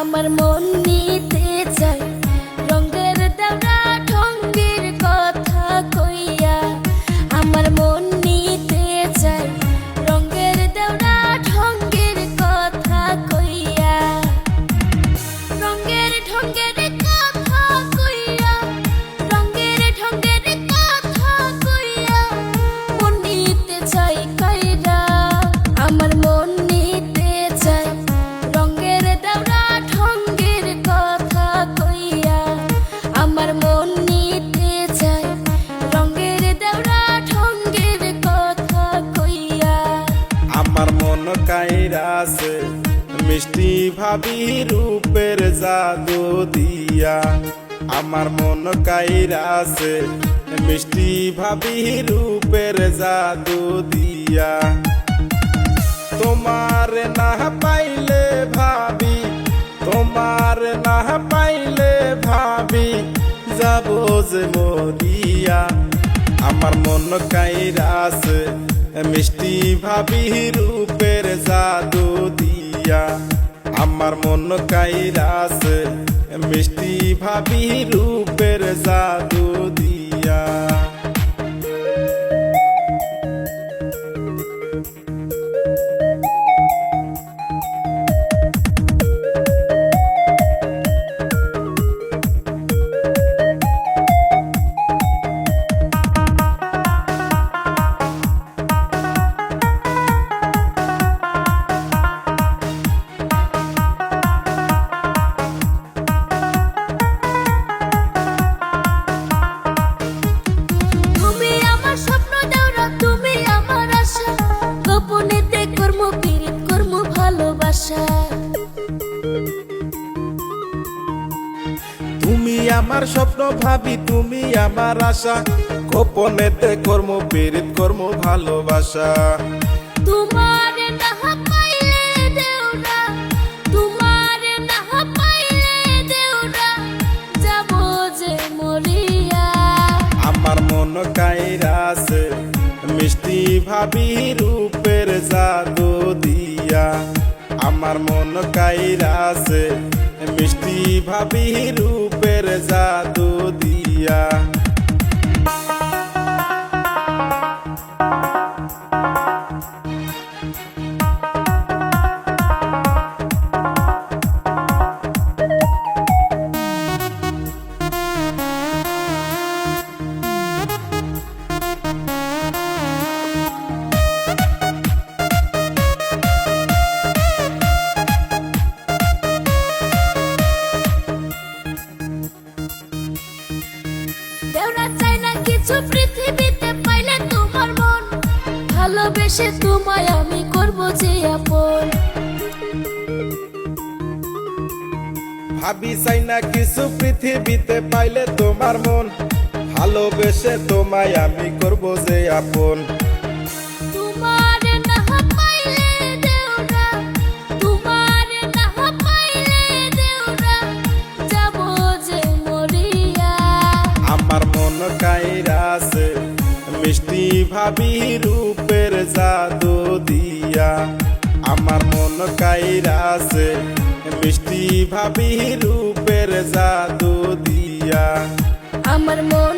আমার মন নিতে চায়। কাইরাছে মিষ্টি ভাবি রূপের জাদু দিয়া। আমার মন কাইরাছে মিষ্টি ভাবি রূপের জাদু দিয়া। তোমার না পাইলে ভাবি, তোমার না পাইলে ভাবি, যাব যে মরিয়া। আমার মন কাইরাছে মিষ্টি ভাবি রূপের জাদু দিয়া আমার মন কাইরাস মিষ্টি ভাবি রূপের জাদু ভালোবাসা। তুমি আমার স্বপ্ন ভাবি তুমি আমার আশা। গোপনেতে কর্ম পীড়িত কর্ম ভালোবাসা। তোমার না পাইলে দেওরা তোমার না পাইলে দেওরা যাব যে মরিয়া। আমার মন কাইরাছে মিষ্টি ভাবি রূপের জাদু। আমার মন কাইরাছে মিষ্টি ভাবি রূপের জাদু ভালোবেসে তোমায় আমি করব যে আপন। ভাবি চাই না কিছু পৃথিবীতে পাইলে তোমার মন। ভালোবেসে তোমায় আমি করব যে আপন। মিষ্টি ভাবি রূপের জাদু দিয়া। আমার মন কাইরাছে মিষ্টি ভাবি রূপের জাদু দিয়া। আমার মন